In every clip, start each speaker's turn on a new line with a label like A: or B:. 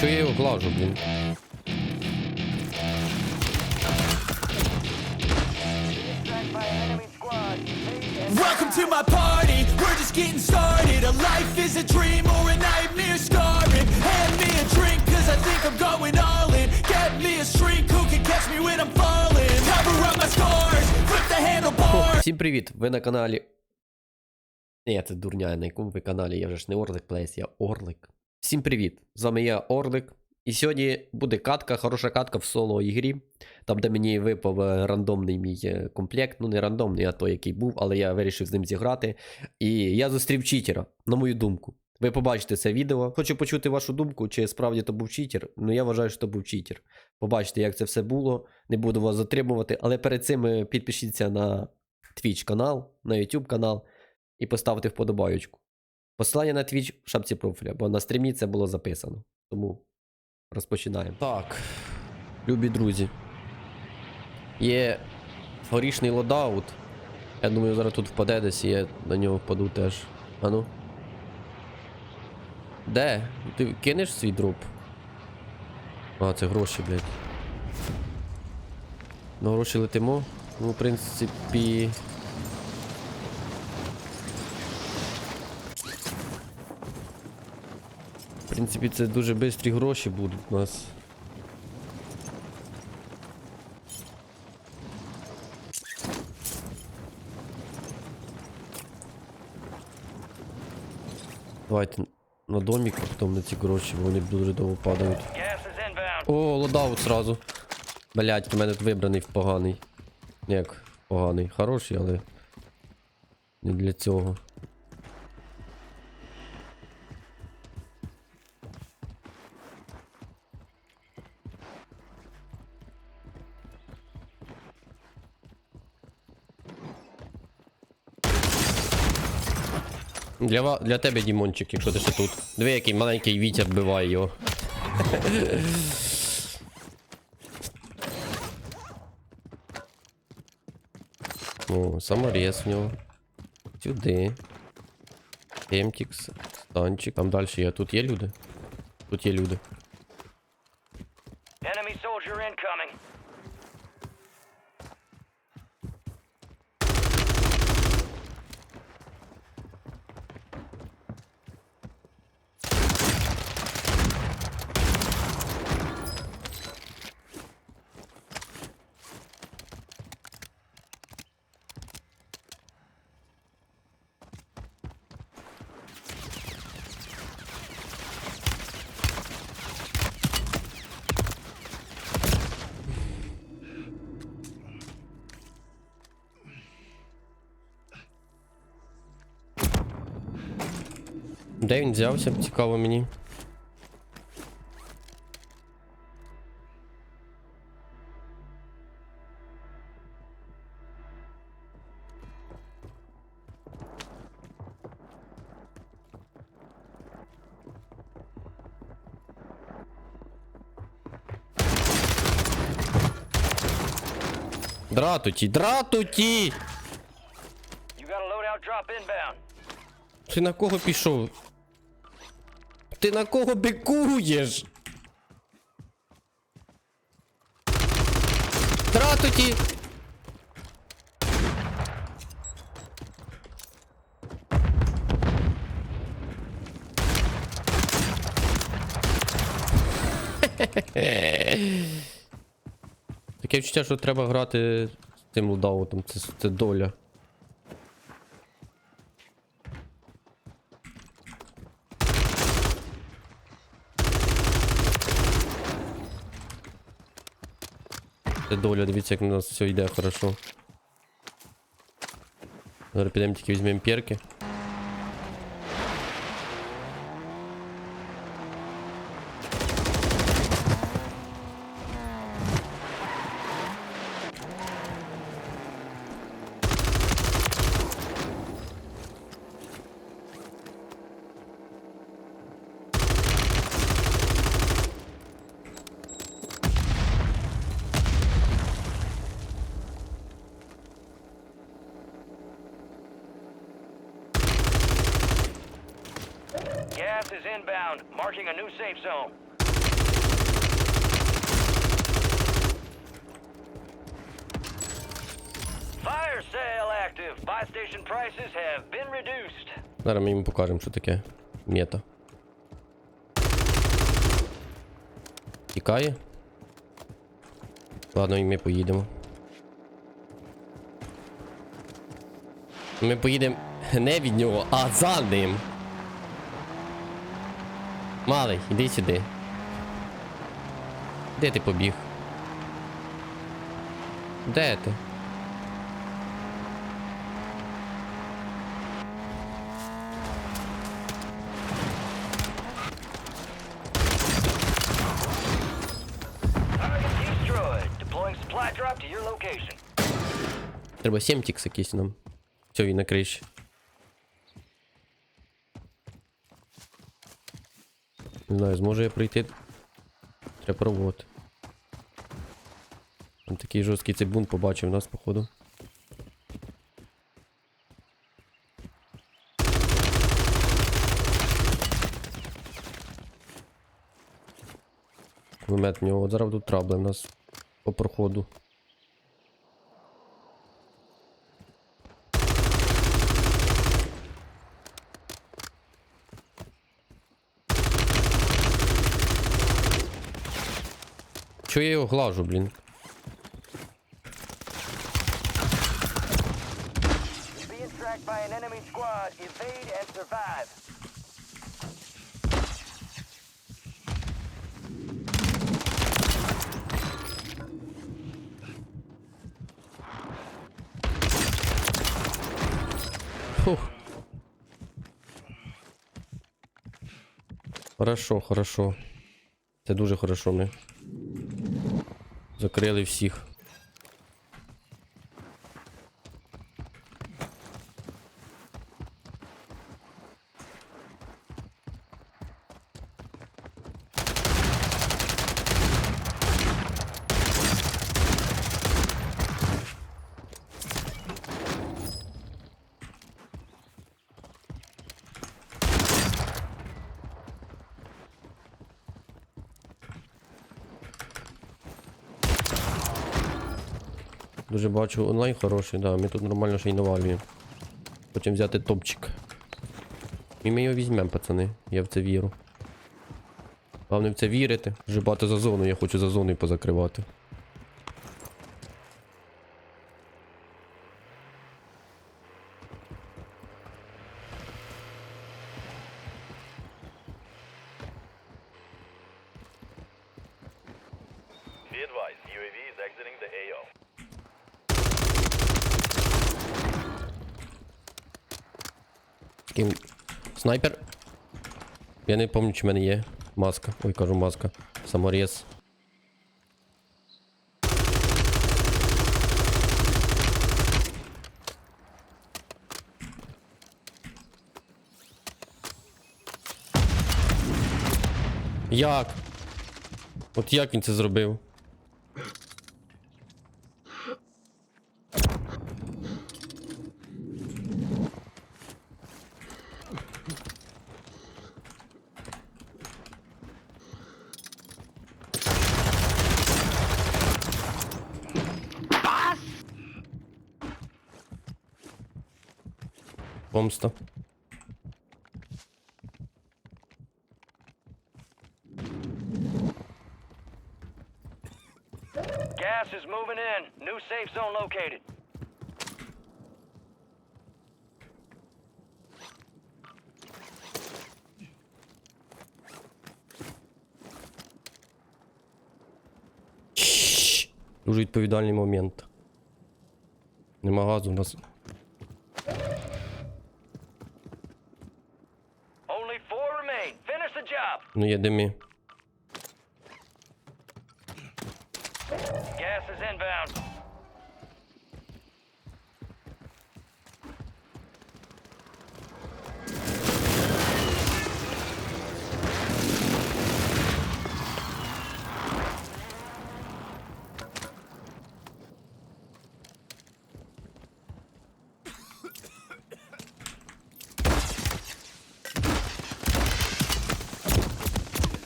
A: Чого я його глажу, блін?
B: Welcome to my party, we're just getting started A life is a dream or a nightmare scarring Hand me a drink cause I think I'm going all in Get me a shrink who can catch me when I'm falling Cover up my scars, flip the handlebars
A: Всім привіт! Ви на каналі. Ні, це дурня, на якому ви каналі? Я вже ж не Орлик Плейс, я Орлик. Всім привіт! З вами я Орлик. І сьогодні буде катка, хороша катка в соло ігрі. Там, де мені випав е, рандомний мій е, комплект. Ну, не рандомний, а той, який був, але я вирішив з ним зіграти. І я зустрів читера, на мою думку. Ви побачите це відео. Хочу почути вашу думку, чи справді то був читер. Ну я вважаю, що то був читер. Побачите, як це все було. Не буду вас затримувати. Але перед цим е, підпишіться на Twitch канал, на YouTube канал і поставте вподобайочку. Посилання на Twitch в шапці профіля, бо на стрімі це було записано. Тому розпочинаємо. Так, любі друзі. Є горішний лодаут. Я думаю, зараз тут впаде десь, і я на нього впаду теж. Ану. Де? Ти кинеш свій дроп? А, це гроші, блядь. На гроші летимо. Ну, в принципі. В принципі, це дуже швидкі гроші будуть у нас. Давайте на домик, а потім на ці гроші, бо вони дуже довго падають. О, лодаут сразу. Блять, у мене тут вибраний поганий. Як поганий. Хороший, але. Не для цього. Для, ва- для тебе, Дімончик, якщо ти ще тут. Диви, який маленький вітер вбиває його. О, саморез в нього. Сюди. Емтікс, станчик. Там далі є. Тут є люди? Тут є люди. Де він взявся? Цікаво мені. Дратуті, дратуті! Ти на кого пішов? Ти на кого бикуєш? Дратуті! Таке відчуття, що треба грати з тим лудаутом, це, це доля. Це долю. дивіться, як у нас все йде хорошо. Зараз підемо тільки візьмемо перки.
C: inbound, marking a new safe zone. Fire sale active. Buy station prices have been reduced.
A: Зараз ми їм покажемо, що таке мета. Тікає. Ладно, і ми поїдемо. Ми поїдемо не від нього, а за ним. Малий, іди сюди. Де ти побіг? Де ти? Треба 7 тікс якийсь нам. Все, він на криші. Не знаю, зможу я пройти. Треба пробувати. Там такий жорсткий цибун побачив нас, походу. Кулемет в нього. От Зараз тут трабли в нас по проходу. Чого я його глажу, блін?
C: By an enemy squad. Evade and survive.
A: Фух. Хорошо, хорошо. Це дуже хорошо ми. Закрили всіх. Дуже бачу онлайн хороший, да. Ми тут нормально ще й навалюємо. Хочемо взяти топчик. І ми його візьмемо, пацани. Я в це вірю. Головне в це вірити. Вже багато за зону, я хочу за зоною позакривати. Ким... Снайпер. Я не пам'ятаю, чи в мене є маска. Ой, кажу маска. Саморез. Як? От як він це зробив? Помста.
C: Gas is moving in. New safe zone located.
A: Дуже відповідальний момент. Нема газу у нас. Ну є димі.
C: Gas is inbound.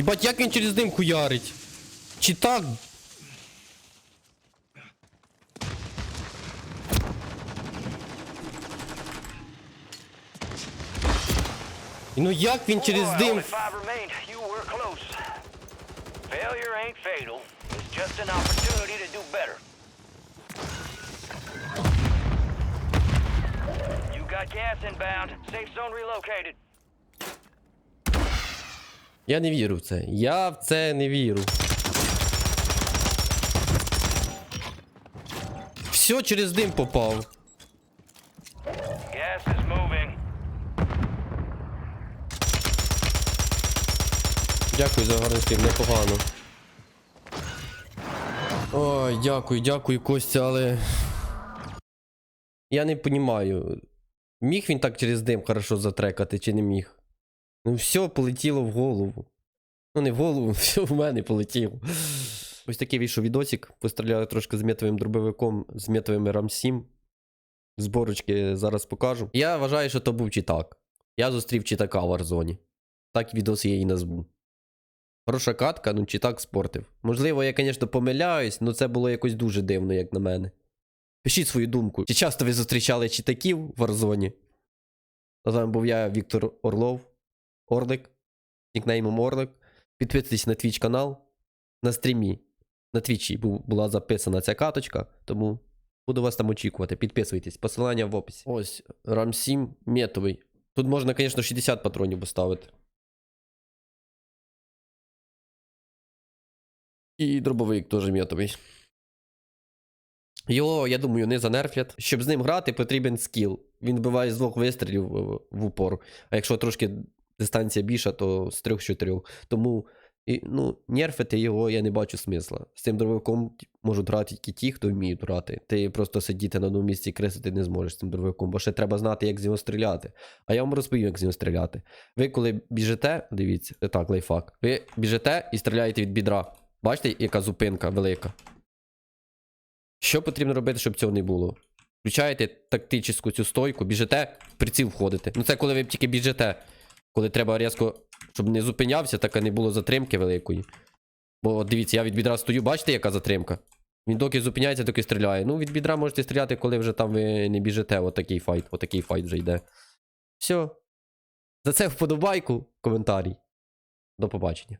A: Ебать, як він через дым хуярить. Чи так? Ну як він через дим?
C: Got gas inbound. Safe zone relocated.
A: Я не вірю в це. Я в це не вірю. Все через дим попав.
C: Gas is moving.
A: Дякую за гарний стрім, непогано. Ой, дякую, дякую, Костя, але. Я не розумію. Міг він так через дим хорошо затрекати, чи не міг? Ну, все полетіло в голову. Ну, не в голову, все в мене полетіло. Ось такий вийшов відосик. Постріляли трошки з метовим дробовиком, з метовим RAM7. Зборочки зараз покажу. Я вважаю, що то був читак. Я зустрів читака в Warzone. Так відос я і назву. Хороша катка, ну чи так спортив. Можливо, я, звісно, помиляюсь, але це було якось дуже дивно, як на мене. Пишіть свою думку. Чи часто ви зустрічали читаків в Warzone? З вами був я, Віктор Орлов, Орлик, нікнеймом Орлик. Підписуйтесь на Twitch канал. На стрімі. На Твічі бу- була записана ця каточка, тому буду вас там очікувати. Підписуйтесь. Посилання в описі. Ось, RAM 7 метовий. Тут можна, звісно, 60 патронів поставити. І дробовик теж м'ятовий. Його, я думаю, не занерфлять. Щоб з ним грати, потрібен скіл. Він вбиває з двох вистрілів в, в упор. А якщо трошки дистанція більша, то з трьох-чотирьох. Тому і, ну, нерфити його я не бачу смисла. З цим дробовиком можуть грати тільки ті, хто вміють грати. Ти просто сидіти на одному місці і кресити не зможеш з цим дробовиком, бо ще треба знати, як з нього стріляти. А я вам розповім, як з нього стріляти. Ви коли біжите, дивіться, так, лайфхак. Ви біжите і стріляєте від бідра. Бачите, яка зупинка велика? Що потрібно робити, щоб цього не було? Включаєте тактичну цю стойку, біжите, в приціл входите. Ну це коли ви тільки біжите. Коли треба різко, щоб не зупинявся, так і не було затримки великої. Бо дивіться, я від бідра стою, бачите, яка затримка? Він доки зупиняється, доки стріляє. Ну, від бідра можете стріляти, коли вже там ви не біжите. Отакий файт, отакий файт вже йде. Все. За це вподобайку, коментарій. До побачення.